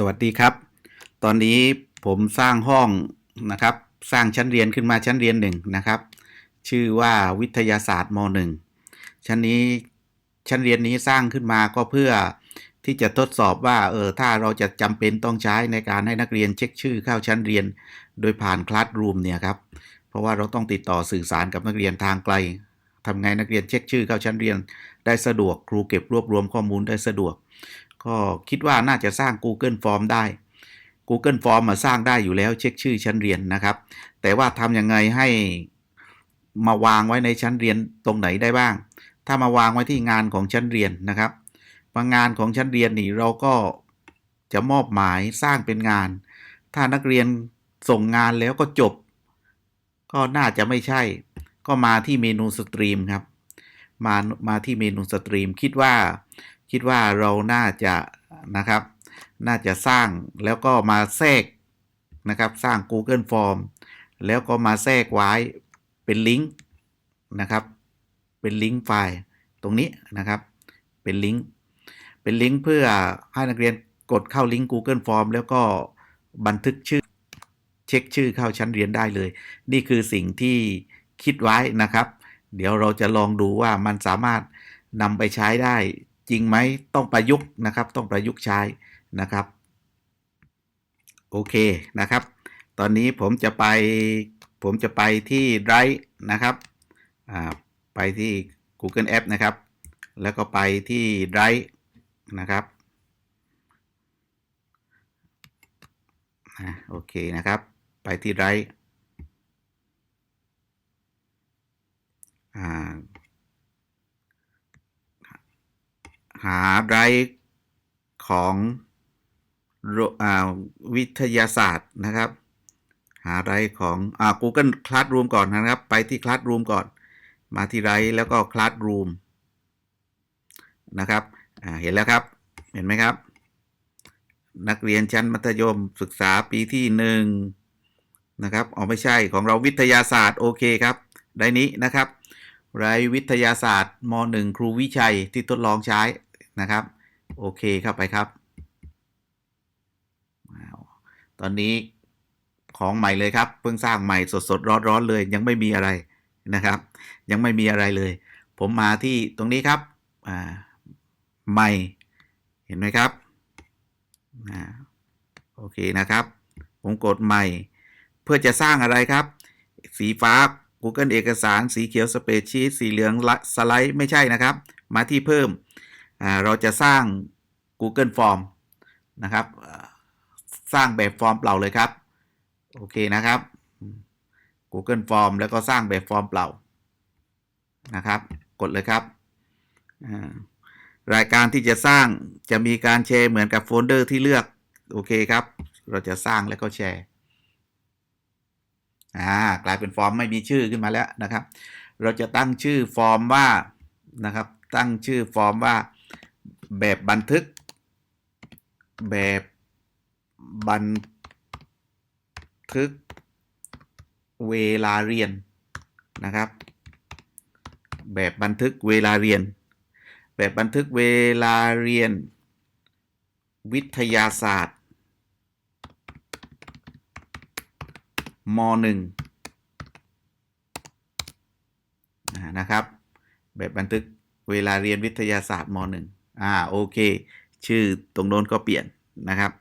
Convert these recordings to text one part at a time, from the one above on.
สวัสดีครับ ตอนนี้ผมสร้างห้องนะครับ สร้างชั้นเรียนขึ้นมาชั้นเรียนหนึ่งนะครับ ชื่อว่าวิทยาศาสตร์มหนึ่งชั้นนี้ชั้นเรียนนี้สร้างขึ้นมาก็เพื่อที่จะทดสอบว่าเออถ้าเราจะจำเป็นต้องใช้ในการให้นักเรียนเช็คชื่อเข้าชั้นเรียน โดยผ่านคลาสรูมเนี่ยครับ เพราะว่าเราต้องติดต่อสื่อสารกับนักเรียนทางไกลทำไงนักเรียนเช็คชื่อเข้าชั้นเรียน ได้สะดวกครูเก็บรวบรวมข้อมูลได้สะดวก ก็คิดว่าน่าจะสร้าง Google Form ได้ Google Form มาสร้างได้อยู่แล้วเช็คชื่อชั้นเรียนนะครับ แต่ว่าทำยังไงให้มาวางไว้ในชั้นเรียนตรงไหนได้บ้าง ถ้ามาวางไว้ที่งานของชั้นเรียนนะครับบางงานของชั้นเรียนนี่เราก็จะมอบหมายสร้างเป็นงาน ถ้านักเรียนส่งงานแล้วก็จบ ก็น่าจะไม่ใช่ ก็มาที่เมนูสตรีมครับ มา มาที่เมนูสตรีม คิดว่า คิดว่าเราน่าจะนะครับ น่าจะสร้างแล้วก็มาแทรกนะครับ สร้าง Google Form แล้วก็มาแทรกไว้เป็นลิงก์นะครับ เป็นลิงก์ไฟล์ตรงนี้นะครับ เป็นลิงก์ เป็นลิงก์เพื่อให้นักเรียนกดเข้าลิงก์ Google Form แล้วก็บันทึกชื่อ เช็คชื่อเข้าชั้นเรียนได้เลย นี่คือสิ่งที่คิดไว้นะครับ เดี๋ยวเราจะลองดูว่ามันสามารถนำไปใช้ได้ จริงไหมต้องประยุกต์นะครับ ต้องประยุกต์ใช้นะครับ โอเคนะครับ ตอนนี้ผมจะไปผมจะไปที่ Drive นะครับไปที่ Google App นะครับ แล้วก็ไปที่ Drive นะครับโอเคนะครับ ไปที่ Drive อ่า หา Drive ของอวิทยาศาสตร์นะครับ หาไรของอ่า Google Classroom ก่อนนะครับ ไปที่ Classroom ก่อน มาที่ไรแล้วก็ Classroom นะครับเห็นแล้วครับเห็นไหมครับ นักเรียนชั้นมัธยมศึกษาปีที่หนึ่งนะครับอ๋อไม่ใช่ของเราวิทยาศาสตร์โอเคครับได้นี้นะครับไรวิทยาศาสตร์ม .1 ครูวิชัยที่ทดลองใช้ นะครับ โอเคเข้าไปครับ ตอนนี้ของใหม่เลยครับ เพิ่งสร้างใหม่สดๆร้อนๆเลย ยังไม่มีอะไรนะครับ ยังไม่มีอะไรเลย ผมมาที่ตรงนี้ครับอ่าใหม่เห็นไหมครับอ่าโอเคนะครับ ผมกดใหม่ เพื่อจะสร้างอะไรครับ สีฟ้า Google เอกสาร สีเขียว Spreadsheet สีเหลืองสไลด์ไม่ใช่นะครับ มาที่เพิ่ม เราจะสร้าง Google Form นะครับ สร้างแบบฟอร์มเปล่าเลยครับ โอเคนะครับ Google Form แล้วก็สร้างแบบฟอร์มเปล่านะครับ กดเลยครับ รายการที่จะสร้างจะมีการแชร์เหมือนกับโฟลเดอร์ที่เลือก โอเคครับ เราจะสร้างแล้วก็แชร์อ่ากลายเป็นฟอร์มไม่มีชื่อขึ้นมาแล้วนะครับ เราจะตั้งชื่อฟอร์มว่านะครับ ตั้งชื่อฟอร์มว่า แบบบันทึก แบบบันทึกเวลาเรียนนะครับ แบบบันทึกเวลาเรียน แบบบันทึกเวลาเรียน วิทยาศาสตร์ม .1 นะครับ แบบบันทึกเวลาเรียนวิทยาศาสตร์ม .1 อ่าโอเค ชื่อตรงโน้นก็เปลี่ยนนะครับ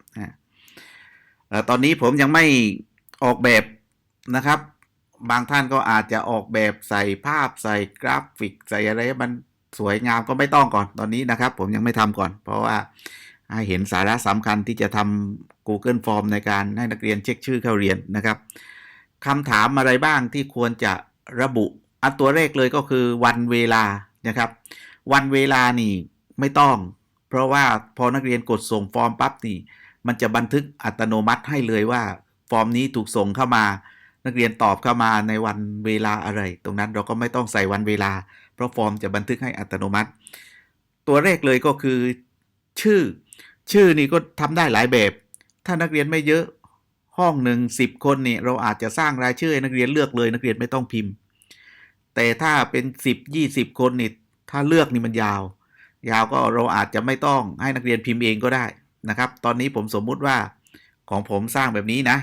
ตอนนี้ผมยังไม่ออกแบบนะครับ บางท่านก็อาจจะออกแบบใส่ภาพใส่กราฟิกใส่อะไรมันสวยงามก็ไม่ต้องก่อนตอนนี้นะครับ ผมยังไม่ทำก่อน เพราะว่าให้เห็นสาระสำคัญที่จะทำ Google Form ในการให้นักเรียนเช็คชื่อเข้าเรียนนะครับคำถามอะไรบ้างที่ควรจะระบุ อันตัวเลขเลยก็คือวันเวลานะครับ วันเวลานี่ ไม่ต้อง เพราะว่าพอนักเรียนกดส่งฟอร์มปั๊บนี่ มันจะบันทึกอัตโนมัติให้เลยว่า ฟอร์มนี้ถูกส่งเข้ามา นักเรียนตอบเข้ามาในวันเวลาอะไร ตรงนั้นเราก็ไม่ต้องใส่วันเวลา เพราะฟอร์มจะบันทึกให้อัตโนมัติ ตัวแรกเลยก็คือ ชื่อ ชื่อนี่ก็ทำได้หลายแบบ ถ้านักเรียนไม่เยอะห้องหนึ่งสิบคนนี่เราอาจจะสร้างรายชื่อให้นักเรียนเลือกเลย นักเรียนไม่ต้องพิมพ์ แต่ถ้าเป็นสิบยี่สิบคนนี่ถ้าเลือกนี่มันยาว ยาวก็เราอาจจะไม่ต้องให้นักเรียนพิมพ์เองก็ได้นะครับ ตอนนี้ผมสมมุติว่าของผมสร้างแบบนี้นะ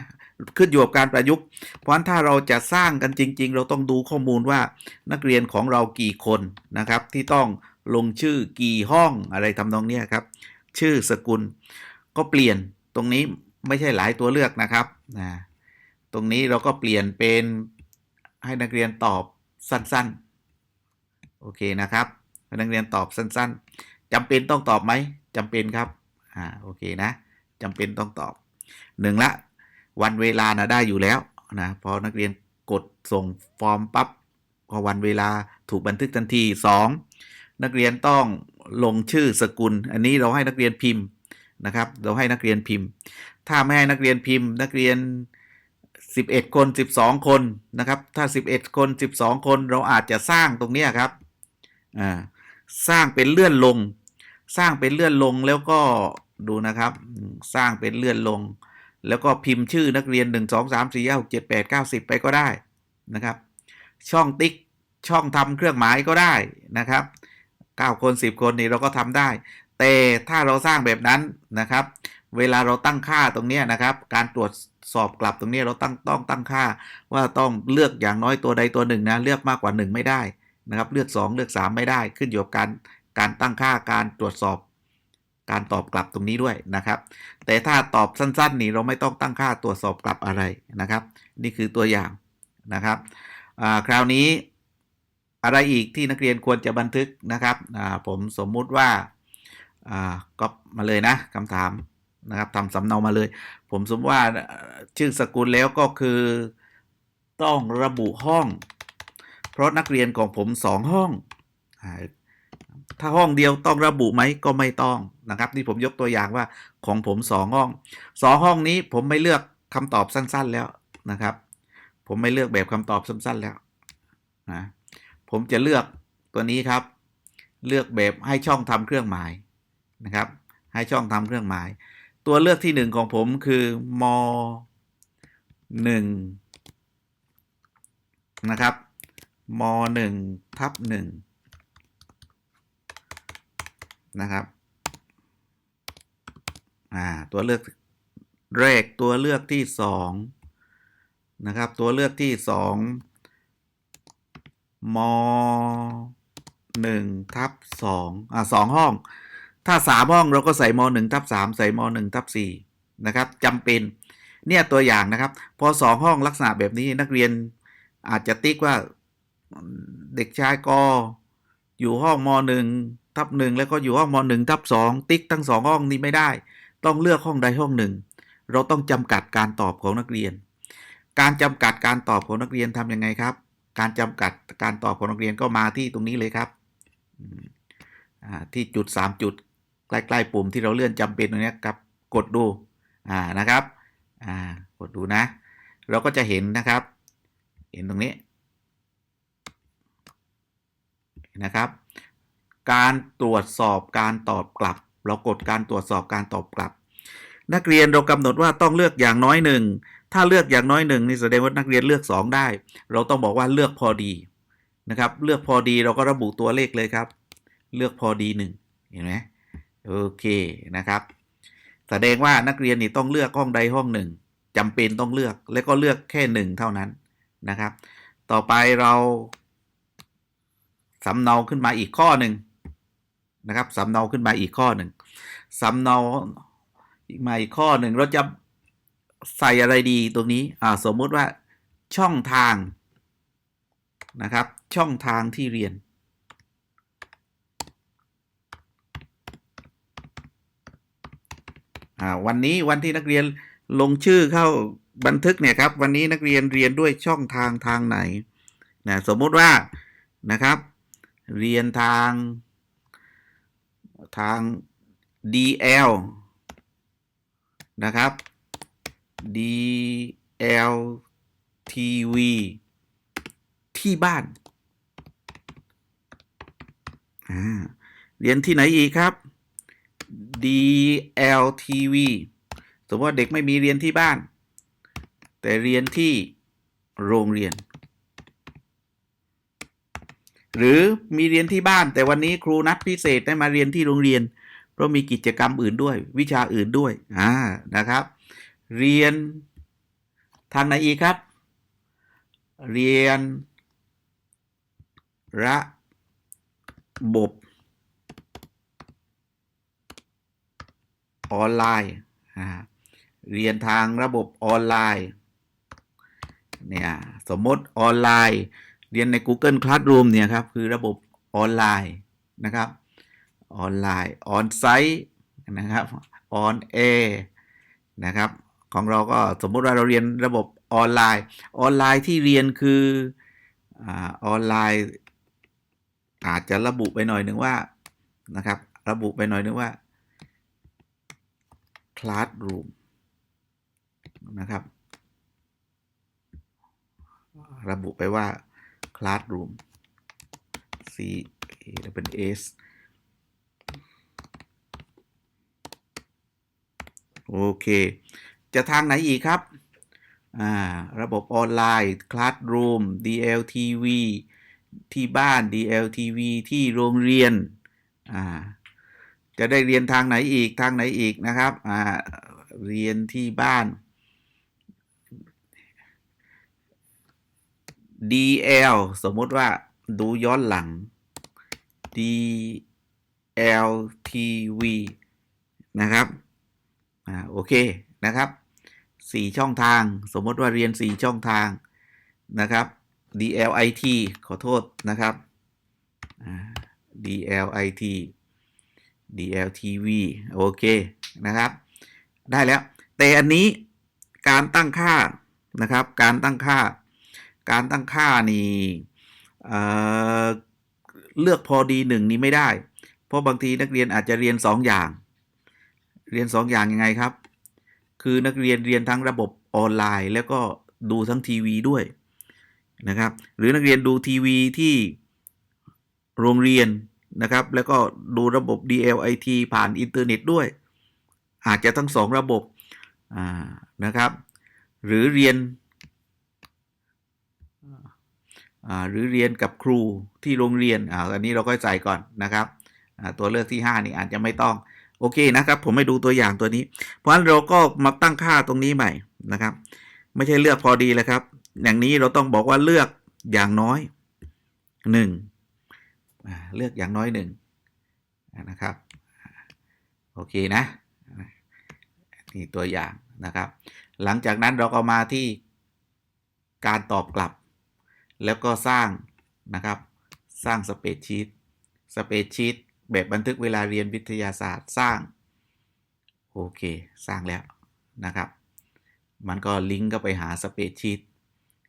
ขึ้นอยู่กับการประยุกต์ เพราะนั้นถ้าเราจะสร้างกันจริง ๆ เราต้องดูข้อมูลว่านักเรียนของเรากี่คนนะครับ ที่ต้องลงชื่อกี่ห้องอะไรทำนองนี้ครับ ชื่อสกุลก็เปลี่ยนตรงนี้ไม่ใช่หลายตัวเลือกนะครับนะตรงนี้เราก็เปลี่ยนเป็นให้นักเรียนตอบสั้นๆ โอเคนะครับ นักเรียนตอบสั้น ๆจำเป็นต้องตอบไหมจำเป็นครับอ่าโอเคนะจำเป็นต้องตอบหนึ่งละ วันเวลานะได้อยู่แล้วนะพอนักเรียนกดส่งฟอร์มปั๊บพอวันเวลาถูกบันทึกทันที 2. นักเรียนต้องลงชื่อสกุล อันนี้เราให้นักเรียนพิมพ์นะครับ เราให้นักเรียนพิมพ์ ถ้าไม่ให้นักเรียนพิมพ์ นักเรียน 11 คน 12 คนนะครับ ถ้า 11 คน 12 คนเราอาจจะสร้างตรงนี้ครับอ่า สร้างเป็นเลื่อนลง สร้างเป็นเลื่อนลงแล้วก็ดูนะครับ สร้างเป็นเลื่อนลง แล้วก็พิมพ์ชื่อนักเรียน 1 2 3 4 5 6 7 8 9 10 ไปก็ได้นะครับ ช่องติ๊กช่องทำเครื่องหมายก็ได้นะครับ 9 คน 10 คนนี่เราก็ทำได้ แต่ถ้าเราสร้างแบบนั้นนะครับ เวลาเราตั้งค่าตรงนี้นะครับ การตรวจสอบกลับตรงนี้เราตั้งต้องตั้งค่า ว่าต้องเลือกอย่างน้อยตัวใดตัวหนึ่งนะเลือกมากกว่า 1 ไม่ได้ นะครับ เลือก 2 เลือก 3 ไม่ได้ขึ้นอยู่กับการการตั้งค่าการตรวจสอบ การตอบกลับตรงนี้ด้วยนะครับ แต่ถ้าตอบสั้น ๆ นี่เราไม่ต้องตั้งค่าตรวจสอบกลับอะไรนะครับ นี่คือตัวอย่างนะครับคราวนี้อะไรอีกที่นักเรียนควรจะบันทึกนะครับผมสมมุติว่าก็มาเลยนะคำถามนะครับทำสำเนามาเลย ผมสมมติว่าชื่อสกุลแล้วก็คือต้องระบุห้อง เพราะนักเรียนของผมสองห้อง ถ้าห้องเดียวต้องระบุไหมก็ไม่ต้องนะครับ นี่ผมยกตัวอย่างว่าของผมสองห้องสองห้องนี้ผมไม่เลือกคำตอบสั้นๆแล้วนะครับ ผมไม่เลือกแบบคำตอบสั้นๆแล้วนะผมจะเลือกตัวนี้ครับ เลือกแบบให้ช่องทำเครื่องหมายนะครับ ให้ช่องทำเครื่องหมาย ตัวเลือกที่หนึ่งของผมคือมหนึ่งนะครับ มหนึ่งทับหนึ่งนะครับอ่าตัวเลือกแรกตัวเลือกที่สองนะครับ ตัวเลือกที่สองมหนึ่งทับสองอ่าสองห้อง ถ้าสามห้องเราก็ใส่มหนึ่งทับสามใส่มหนึ่งทับสี่นะครับจำเป็นเนี่ยตัวอย่างนะครับ พอสองห้องลักษณะแบบนี้นักเรียนอาจจะติ๊กว่า เด็กชายกอยู่ห้องมหนึ่งทับหนึ่งแล้วก็อยู่ห้องมหนึ่งทับสองติ๊กทั้งสองห้องนี้ไม่ได้ ต้องเลือกห้องใดห้องหนึ่ง เราต้องจำกัดการตอบของนักเรียน การจำกัดการตอบของนักเรียนทำยังไงครับ การจำกัดการตอบของนักเรียนก็มาที่ตรงนี้เลยครับที่จุด 3 จุดใกล้ๆปุ่มที่เราเลื่อนจำเป็นตรงนี้ครับ กดดูนะครับกดดูนะ เราก็จะเห็นนะครับ เห็นตรงนี้ นะครับ การตรวจสอบการตอบกลับ เรากดการตรวจสอบการตอบกลับ นักเรียนเรากำหนดว่าต้องเลือกอย่างน้อยหนึ่งถ้าเลือกอย่างน้อยหนึ่งนี่แสดงว่านักเรียนเลือกสองได้ เราต้องบอกว่าเลือกพอดีนะครับ เลือกพอดีเราก็ระบุตัวเลขเลยครับ เลือกพอดีหนึ่งเห็นไหมโอเคนะครับ แสดงว่านักเรียนนี่ต้องเลือกห้องใดห้องหนึ่งจำเป็นต้องเลือกและก็เลือกแค่หนึ่งเท่านั้นนะครับ ต่อไปเรา สำเนาขึ้นมาอีกข้อหนึ่งนะครับสำเนาขึ้นมาอีกข้อหนึ่งสำเนาอีกมาอีกข้อหนึ่งเราจะใส่อะไรดีตรงนี้อ่าสมมุติว่าช่องทางนะครับ ช่องทางที่เรียนอ่าวันนี้วันที่นักเรียนลงชื่อเข้าบันทึกเนี่ยครับ วันนี้นักเรียนเรียนด้วยช่องทางทางไหนนะสมมุติว่านะครับ เรียนทาง ทาง DL นะครับ DL TV ที่บ้านอ่าเรียนที่ไหนอีกครับ DLTV สมมติว่าเด็กไม่มีเรียนที่บ้าน แต่เรียนที่โรงเรียน หรือมีเรียนที่บ้าน แต่วันนี้ครูนัดพิเศษได้มาเรียนที่โรงเรียน เพราะมีกิจกรรมอื่นด้วย วิชาอื่นด้วยอ่านะครับ เรียนทางไหนอีกครับ เรียน ระบบ ออนไลน์เรียนทางระบบออนไลน์เนี่ยสมมติออนไลน์ เรียนใน Google Classroom เนี่ยครับคือระบบออนไลน์นะครับออนไลน์ออนไซต์นะครับออนแอร์นะครับของเราก็สมมติว่าเราเรียนระบบออนไลน์ออนไลน์ที่เรียนคืออออนไลน์ อาจจะระบุไปหน่อยหนึ่งว่านะครับระบุไปหน่อยหนึ่งว่า classroom นะครับ ระบุไปว่า classroom c a w s โอเค จะทางไหนอีกครับอ่าระบบออนไลน์ Classroom DLTV ที่บ้าน DLTV ที่โรงเรียนอ่าจะได้เรียนทางไหนอีก ทางไหนอีกนะครับอ่าเรียนที่บ้าน DL สมมติว่าดูย้อนหลัง DLTV นะครับ อ่า โอเค นะครับสี่ช่องทาง สมมติว่าเรียนสี่ช่องทาง นะครับ DLIT ขอโทษนะครับอ่า DLIT DLTV โอเค นะครับ ได้แล้ว แต่อันนี้การตั้งค่า นะครับ การตั้งค่า การตั้งค่านี่เเลือกพอดีหนึ่งนี้ไม่ได้ เพราะบางทีนักเรียนอาจจะเรียนสองอย่าง เรียน2ออย่างยังไงครับ คือนักเรียนเรียนทั้งระบบออนไลน์ แล้วก็ดูทั้งทีวีด้วยนะครับ หรือนักเรียนดูทีวีที่โรงเรียนนะครับ แล้วก็ดูระบบ DLIT ผ่านอินเทอร์เน็ตด้วย อาจจะทั้งสองระบบอ่านะครับ หรือเรียนอ่า หรือเรียนกับครูที่โรงเรียนอ่าอันนี้เราก็ใส่ก่อนนะครับตัวเลือกที่ 5 นี่อาจจะไม่ต้อง โอเคนะครับ ผมให้ดูตัวอย่างตัวนี้ เพราะฉะนั้นเราก็มาตั้งค่าตรงนี้ใหม่นะครับ ไม่ใช่เลือกพอดีเลยครับ อย่างนี้เราต้องบอกว่าเลือกอย่างน้อยหนึ่งเลือกอย่างน้อยหนึ่งนะครับโอเคนะนี่ตัวอย่างนะครับ หลังจากนั้นเราก็มาที่การตอบกลับ แล้วก็สร้างนะครับ สร้างสเปซชีตสเปซชีตแบบบันทึกเวลาเรียนวิทยาศาสตร์สร้าง โอเค สร้างแล้วนะครับ มันก็ลิงก์ก็ไปหาสเปซชีต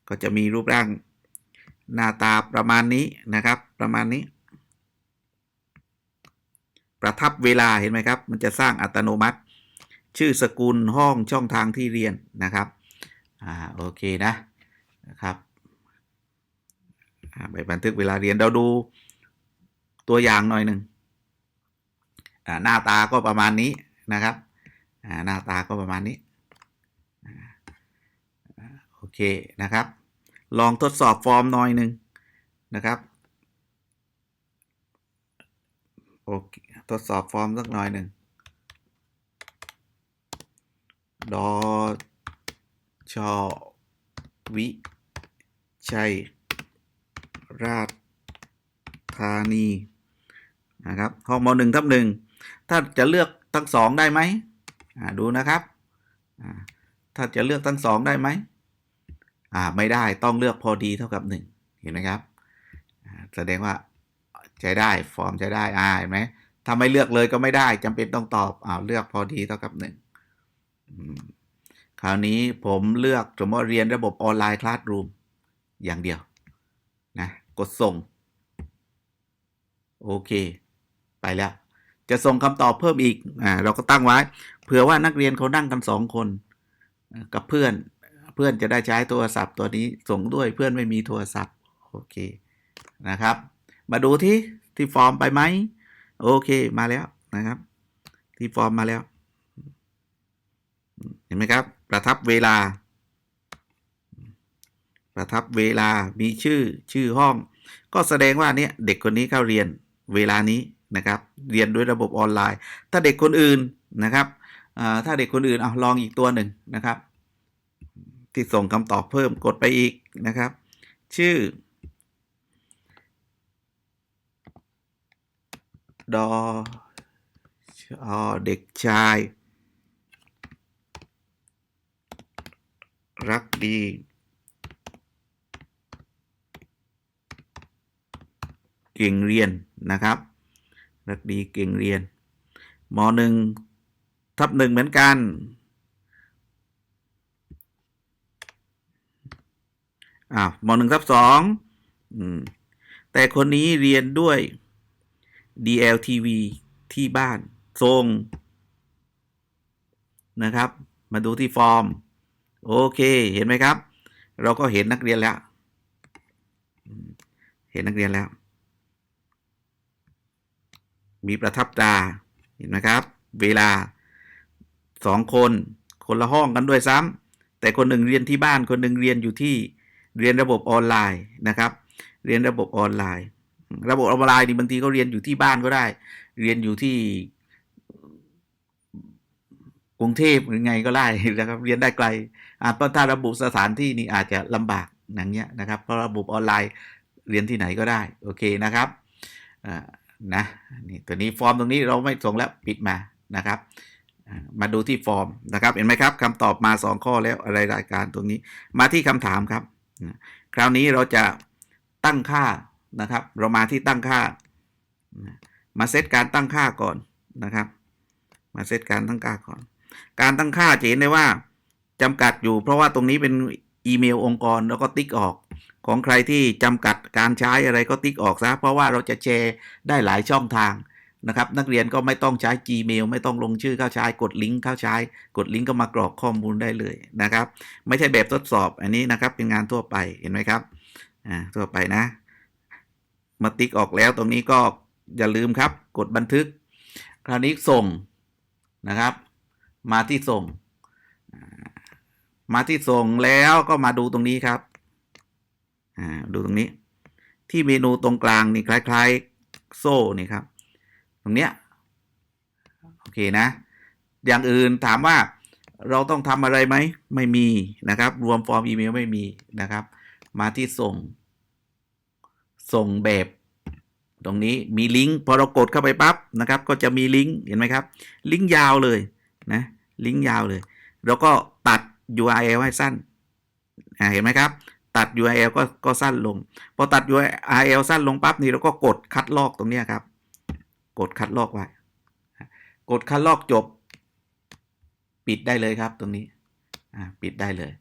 ก็จะมีรูปร่างหน้าตาประมาณนี้นะครับ ประมาณนี้ ประทับเวลาเห็นไหมครับ มันจะสร้างอัตโนมัติ ชื่อสกุลห้องช่องทางที่เรียนนะครับ อ่า โอเคนะนะครับ ไปบันทึกเวลาเรียนเราดูตัวอย่างหน่อยหนึ่งหน้าตาก็ประมาณนี้นะครับหน้าตาก็ประมาณนี้โอเคนะครับ ลองทดสอบฟอร์มหน่อยหนึ่งนะครับโอเคทดสอบฟอร์มสักหน่อยหนึ่งดอชอวิชัย ราชธานีนะครับห้องมหนึ่งทับหนึ่งถ้าจะเลือกทั้งสองได้ไหมดูนะครับถ้าจะเลือกทั้งสองได้ไหมไม่ได้ต้องเลือกพอดีเท่ากับหนึ่งเห็นไหมครับแสดงว่าใช้ได้ฟอร์มใช้ได้อ่าเห็นไหมถ้าไม่เลือกเลยก็ไม่ได้จำเป็นต้องตอบอ่าเลือกพอดีเท่ากับหนึ่งคราวนี้ผมเลือกสมมติเรียนระบบออนไลน์คลาสรูมอย่างเดียวนะ กดส่ง โอเค ไปแล้ว จะส่งคำตอบเพิ่มอีก อ่า เราก็ตั้งไว้ เผื่อว่านักเรียนเขานั่งกันสองคน กับเพื่อน เพื่อนจะได้ใช้โทรศัพท์ตัวนี้ ส่งด้วย เพื่อนไม่มีโทรศัพท์ โอเค นะครับ มาดูที่ ที่ฟอร์มไปไหม โอเค มาแล้วนะครับ ที่ฟอร์มมาแล้ว เห็นไหมครับ ประทับเวลา ประทับเวลามีชื่อชื่อห้อง ก็แสดงว่าเนี่ยเด็กคนนี้เข้าเรียนเวลานี้นะครับเรียนด้วยระบบออนไลน์ ถ้าเด็กคนอื่นนะครับถ้าเด็กคนอื่นเอาลองอีกตัวหนึ่งนะครับ ที่ส่งคำตอบเพิ่มกดไปอีกนะครับ ชื่อ ดออเด็กชาย รักดี เก่งเรียนนะครับ รักดีเก่งเรียนมหนึ่งทับหนึ่งเหมือนกัน อ่ามหนึ่งทับสองอืมแต่คนนี้เรียนด้วย DLTV ที่บ้านทรงนะครับ มาดูที่ฟอร์ม โอเค เห็นไหมครับ เราก็เห็นนักเรียนแล้ว เห็นนักเรียนแล้ว มีประทับตาเห็นไหมครับ เวลาสองคน คนละห้องกันด้วยซ้ำแต่คนหนึ่งเรียนที่บ้านคนหนึ่งเรียนอยู่ที่เรียนระบบออนไลน์นะครับ เรียนระบบออนไลน์ ระบบออนไลน์นี่บางทีก็เรียนอยู่ที่บ้านก็ได้ เรียนอยู่ที่กรุงเทพหรือไงก็ได้นะครับ เรียนได้ไกลอ่าเพราะถ้าระบุสถานที่นี่อาจจะลำบากอย่างเงี้ยนะครับเพราะระบบออนไลน์เรียนที่ไหนก็ได้โอเคนะครับอ่า นะนี่ตัวนี้ฟอร์มตรงนี้เราไม่ส่งแล้วปิดมานะครับ มาดูที่ฟอร์มนะครับ เห็นไหมครับคำตอบมา 2 ข้อแล้วอะไรรายการตรงนี้ มาที่คำถามครับ คราวนี้เราจะตั้งค่านะครับ เรามาที่ตั้งค่า มาเซตการตั้งค่าก่อนนะครับ มาเซตการตั้งค่าก่อน การตั้งค่าจะเห็นได้ว่าจำกัดอยู่ เพราะว่าตรงนี้เป็นอีเมลองค์กรแล้วก็ติ๊กออก ของใครที่จำกัดการใช้อะไรก็ติ๊กออกซะเพราะว่าเราจะแชร์ได้หลายช่องทางนะครับนักเรียนก็ไม่ต้องใช้ Gmail ไม่ต้องลงชื่อเข้าใช้กดลิงก์เข้าใช้ กดลิงก์ก็มากรอกข้อมูลได้เลยนะครับ ไม่ใช่แบบทดสอบอันนี้นะครับเป็นงานทั่วไปเห็นไหมครับอ่าทั่วไปนะ มาติ๊กออกแล้วตรงนี้ก็อย่าลืมครับ กดบันทึก คราวนี้ส่งนะครับ มาที่ส่ง มาที่ส่งแล้วก็มาดูตรงนี้ครับ อ่าดูตรงนี้ ที่เมนูตรงกลางนี่คล้าย ๆ โซ่นี่ครับ ตรงเนี้ยโอเคนะ อย่างอื่นถามว่าเราต้องทำอะไรไหมไม่มีนะครับ รวมฟอร์มอีเมลไม่มีนะครับ มาที่ส่ง ส่งแบบ ตรงนี้มีลิงก์พอเรากดเข้าไปปั๊บนะครับ ก็จะมีลิงก์เห็นไหมครับ ลิงก์ยาวเลยนะลิงก์ยาวเลย แล้วก็ตัด URL ให้สั้นเห็นไหมครับ ตัด URL ก็ก็สั้นลง พอตัด URL สั้นลงปั๊บนี่เราก็กดคัดลอกตรงนี้ครับ กดคัดลอกไว้ กดคัดลอกจบ ปิดได้เลยครับตรงนี้ปิดได้เลย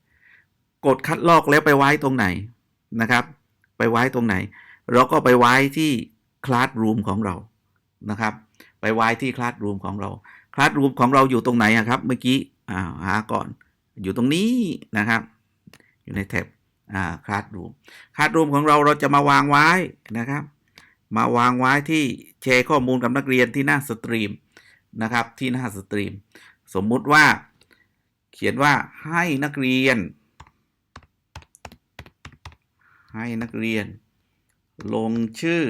กดคัดลอกแล้วไปไว้ตรงไหนนะครับ ไปไว้ตรงไหน เราก็ไปไว้ที่คลาสรูมของเรานะครับ ไปไว้ที่คลาสรูมของเราคลาสรูมของเราอยู่ตรงไหนครับ เมื่อกี้หาก่อน อยู่ตรงนี้นะครับ อยู่ในแท็บ อ่าคลาสรูมคลาสรูมของเราเราจะมาวางไว้นะครับ มาวางไว้ที่แชร์ข้อมูลกับนักเรียนที่หน้าสตรีมนะครับ ที่หน้าสตรีม สมมุติว่าเขียนว่าให้นักเรียน ให้นักเรียน ลงชื่อ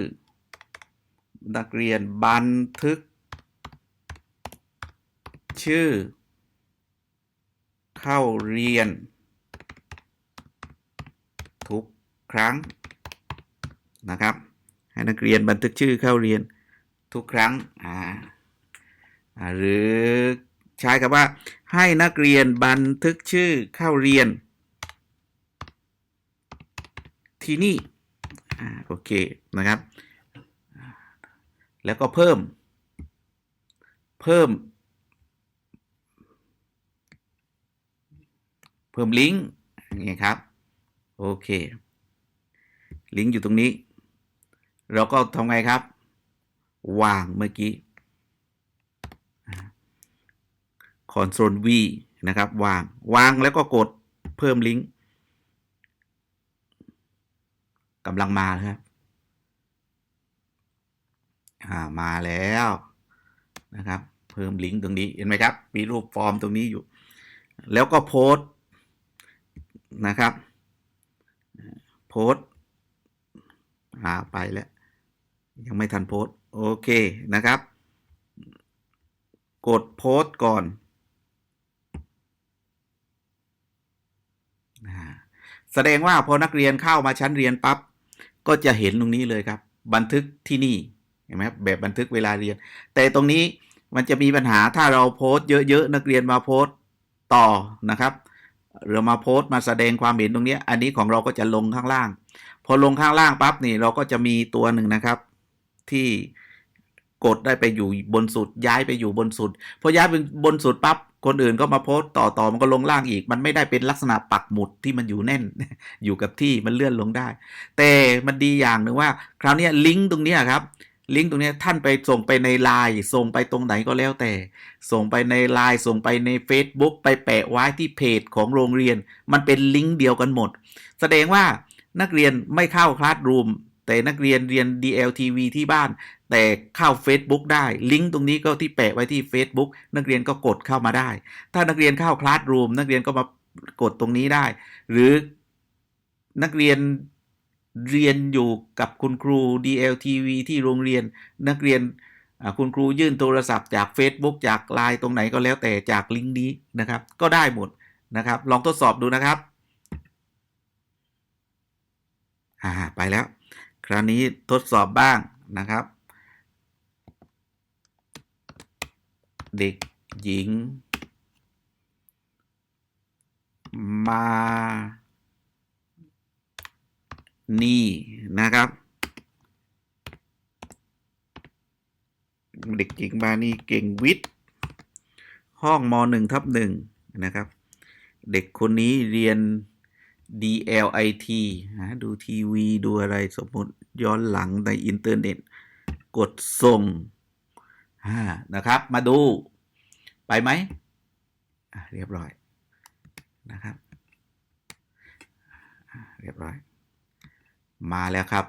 นักเรียนบันทึก ชื่อ เข้าเรียน ทุกครั้งนะครับ ให้นักเรียนบันทึกชื่อเข้าเรียนทุกครั้งอ่าหรือใช้คำว่า ให้นักเรียนบันทึกชื่อเข้าเรียน ที่นี่โอเคนะครับ แล้วก็เพิ่ม เพิ่ม เพิ่มลิงก์อย่างเงี้ยครับ โอเค ลิงก์อยู่ตรงนี้ เราก็ทำไงครับ วางเมื่อกี้ Ctrl V นะครับ วาง วางแล้วก็กดเพิ่มลิงก์กำลังมาครับ อ่า มาแล้วนะครับ เพิ่มลิงก์ตรงนี้ เห็นไหมครับ มีรูปฟอร์มตรงนี้อยู่ แล้วก็โพสต์นะครับ โพสต์อ่าไปแล้ว ยังไม่ทันโพสโอเคนะครับ กดโพสก่อนแสดงว่าพอนักเรียนเข้ามาชั้นเรียนปั๊บก็จะเห็นตรงนี้เลยครับ บันทึกที่นี่เห็นไหมครับแบบบันทึกเวลาเรียน แต่ตรงนี้มันจะมีปัญหาถ้าเราโพสต์เยอะๆนักเรียนมาโพสต์ต่อนะครับ หรือมาโพสต์มาแสดงความเห็นตรงนี้ อันนี้ของเราก็จะลงข้างล่าง พอลงข้างล่างปั๊บนี่เราก็จะมีตัวหนึ่งนะครับ ที่กดได้ไปอยู่บนสุด ย้ายไปอยู่บนสุดพอย้ายไปบนสุดปั๊บคนอื่นก็มาโพสต์ต่อต่อมันก็ลงล่างอีก มันไม่ได้เป็นลักษณะปักหมุดที่มันอยู่แน่น อยู่กับที่มันเลื่อนลงได้ แต่มันดีอย่างหนึ่งว่า คราวนี้ลิงก์ตรงนี้ครับ ลิงก์ตรงนี้ท่านไปส่งไปในไลน์ส่งไปตรงไหนก็แล้วแต่ ส่งไปในไลน์ส่งไปใน Facebook ไปแปะไว้ที่เพจของโรงเรียน มันเป็นลิงก์เดียวกันหมด แสดงว่านักเรียนไม่เข้าคลาสรูมแต่นักเรียนเรียน DLTV ที่บ้าน แต่เข้า Facebook ได้ ลิงก์ตรงนี้ก็ที่แปะไว้ที่ Facebook นักเรียนก็กดเข้ามาได้ ถ้านักเรียนเข้าคลาสรูมนักเรียนก็มากดตรงนี้ได้ หรือนักเรียน เรียนอยู่กับคุณครู DLTV ที่โรงเรียนนักเรียนคุณครูยื่นโทรศัพท์จาก Facebook จากไลน์ตรงไหนก็แล้วแต่จากลิงก์นี้นะครับ ก็ได้หมดนะครับ ลองทดสอบดูนะครับอ่าไปแล้ว คราวนี้ทดสอบบ้างนะครับ เด็กหญิง มา นี่นะครับ เด็กหญิงมานี่เก่งวิทย์ ห้องมหนึ่งทับหนึ่งนะครับ เด็กคนนี้เรียน DLIT หาดูทีวีดูอะไรสมมติย้อนหลังในอินเทอร์เน็ต กดส่งนะครับ มาดูไปไหม เรียบร้อยนะครับ เรียบร้อย มาแล้วครับ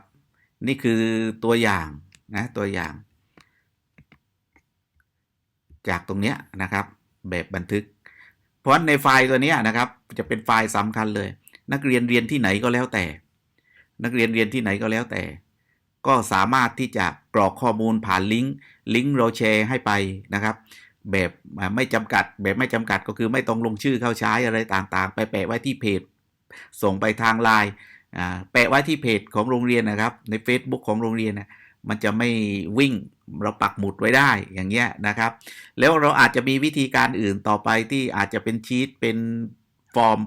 นี่คือตัวอย่างนะตัวอย่าง จากตรงเนี้ยนะครับ แบบบันทึก เพราะในไฟล์ตัวนี้นะครับ จะเป็นไฟล์สำคัญเลย นักเรียนเรียนที่ไหนก็แล้วแต่ นักเรียนเรียนที่ไหนก็แล้วแต่ ก็สามารถที่จะกรอกข้อมูลผ่านลิงก์ลิงก์เราแชร์ให้ไปนะครับแบบไม่จำกัดแบบไม่จำกัดก็คือไม่ต้องลงชื่อเข้าใช้อะไรต่างๆ ไปแปะไว้ที่เพจ ส่งไปทางไลน์ แปะไว้ที่เพจของโรงเรียนนะครับ ใน Facebook ของโรงเรียนนะมันจะไม่วิ่งเราปักหมุดไว้ได้อย่างเงี้ยนะครับ แล้วเราอาจจะมีวิธีการอื่นต่อไปที่อาจจะเป็นชีตเป็นฟอร์ม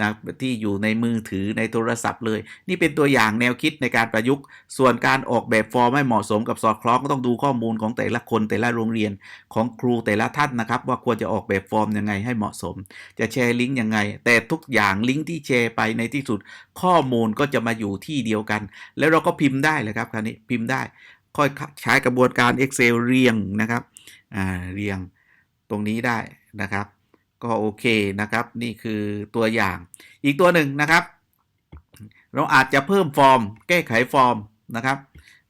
นะที่อยู่ในมือถือในโทรศัพท์เลย นี่เป็นตัวอย่างแนวคิดในการประยุกต์ ส่วนการออกแบบฟอร์มให้เหมาะสมกับสอดคล้องก็ต้องดูข้อมูลของแต่ละคนแต่ละโรงเรียนของครูแต่ละท่านนะครับ ว่าควรจะออกแบบฟอร์มยังไงให้เหมาะสม จะแชร์ลิงก์ยังไง แต่ทุกอย่างลิงก์ที่แชร์ไปในที่สุด ข้อมูลก็จะมาอยู่ที่เดียวกัน แล้วเราก็พิมพ์ได้เลยครับคราวนี้พิมพ์ได้ ค่อยใช้กระบวนการ Excel เรียงนะครับเรียงตรงนี้ได้นะครับ ก็โอเคนะครับ นี่คือตัวอย่างอีกตัวหนึ่งนะครับ เราอาจจะเพิ่มฟอร์ม แก้ไขฟอร์มนะครับ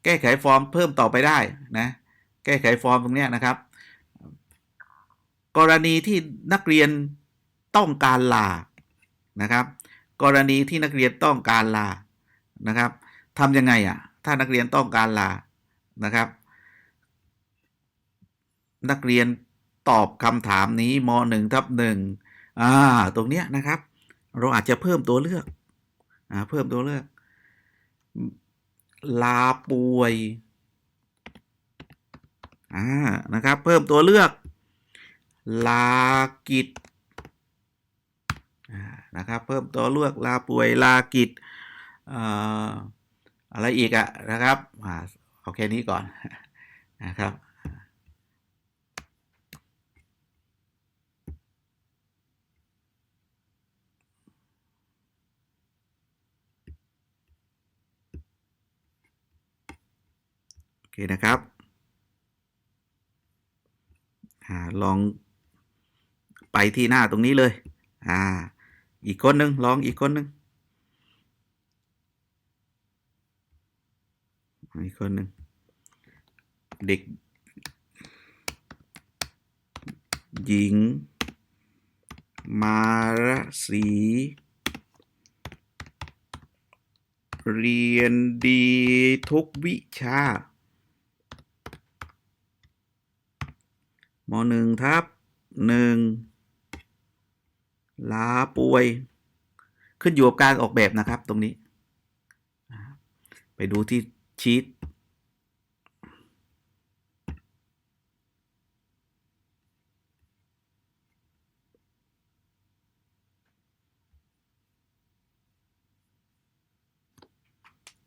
แก้ไขฟอร์มเพิ่มต่อไปได้นะแก้ไขฟอร์มตรงนี้นะครับ กรณีที่นักเรียนต้องการลานะครับ กรณีที่นักเรียนต้องการลานะครับทำยังไงอะถ้านักเรียนต้องการลานะครับ นักเรียน ตอบคำถามนี้มหนึ่งทับหนึ่งอ่าตรงเนี้ยนะครับ เราอาจจะเพิ่มตัวเลือกอ่าเพิ่มตัวเลือก ลาป่วยอ่านะครับ เพิ่มตัวเลือก ลากิจนะครับ เพิ่มตัวเลือกลาป่วยลากิจอะไรอีกอะนะครับเอาแค่นี้ก่อนนะครับ โอ เคนะครับอลองไปที่หน้าตรงนี้เลย อ่า อีกคนหนึ่งลองอีกคนหนึ่งอีกคนหนึ่งเด็ก หญิง มารสี เรียนดีทุกวิชา หนึ่งทับหนึ่งลาป่วย ขึ้นอยู่กับการออกแบบนะครับตรงนี้ ไปดูที่ชีต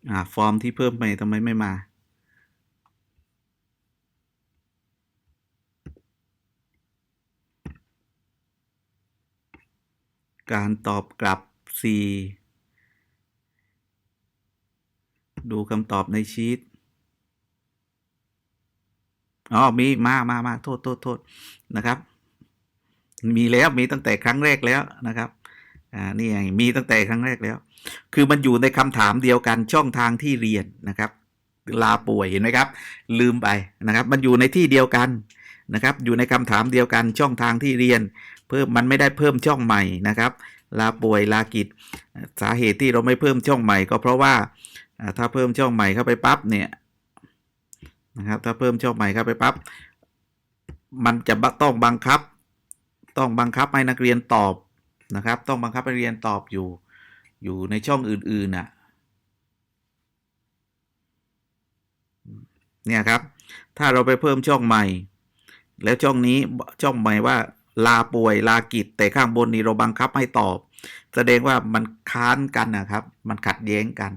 อ่า ฟอร์มที่เพิ่มไปทำไมไม่มา การตอบกลับ4ดูคำตอบในชีตอ๋อมีมามามาโทษโทษโทษนะครับ มีแล้วมีตั้งแต่ครั้งแรกแล้วนะครับอ่านี่ไงมีตั้งแต่ครั้งแรกแล้ว คือมันอยู่ในคำถามเดียวกันช่องทางที่เรียนนะครับ ลาป่วยเห็นไหมครับ ลืมไปนะครับ มันอยู่ในที่เดียวกัน นะครับ อยู่ในคำถามเดียวกันช่องทางที่เรียน เพิ่มมันไม่ได้เพิ่มช่องใหม่นะครับ ลาป่วยลากิจ สาเหตุที่เราไม่เพิ่มช่องใหม่ ก็เพราะว่าถ้าเพิ่มช่องใหม่เข้าไปปั๊บเนี่ยนะครับถ้าเพิ่มช่องใหม่เข้าไปปั๊บมันจะบะต้องบังคับ ต้องบังคับให้นักเรียนตอบนะครับ ต้องบังคับให้เรียนตอบอยู่ อยู่ในช่องอื่นๆน่ะเนี่ยครับ ถ้าเราไปเพิ่มช่องใหม่ แล้วช่องนี้ช่องหม่ว่า ลาป่วยลากิจ แต่ข้างบนนี้เราบังคับให้ตอบ แสดงว่ามันค้านกันนะครับ มันขัดแย้งกัน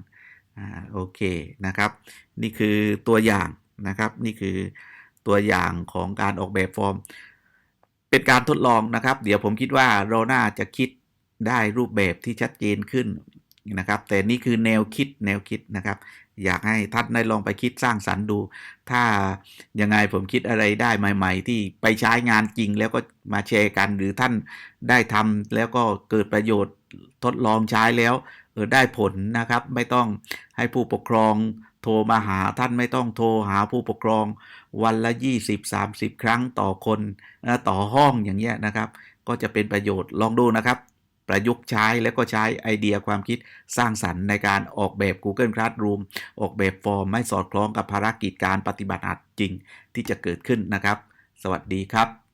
อ่าโอเคนะครับ นี่คือตัวอย่างนะครับ นี่คือตัวอย่างของการออกแบบฟอร์ม เป็นการทดลองนะครับ เดี๋ยวผมคิดว่าเราน่าจะคิดได้รูปแบบที่ชัดเจนขึ้นนะครับ แต่นี่คือแนวคิดแนวคิดนะครับ อยากให้ท่านได้ลองไปคิดสร้างสรรค์ดู ถ้ายังไงผมคิดอะไรได้ใหม่ ๆ ที่ไปใช้งานจริงแล้วก็มาแชร์กัน หรือท่านได้ทำแล้วก็เกิดประโยชน์ทดลองใช้แล้วเออได้ผลนะครับ ไม่ต้องให้ผู้ปกครองโทรมาหาท่านไม่ต้องโทรหาผู้ปกครองวันละ 20-30 ครั้งต่อคนต่อห้องอย่างเงี้ยนะครับ ก็จะเป็นประโยชน์ลองดูนะครับ ประยุกต์ใช้แล้วก็ใช้ไอเดียความคิดสร้างสรรค์ในการออกแบบ Google Classroom ออกแบบฟอร์มให้สอดคล้องกับภารกิจการปฏิบัติจริงที่จะเกิดขึ้นนะครับ สวัสดีครับ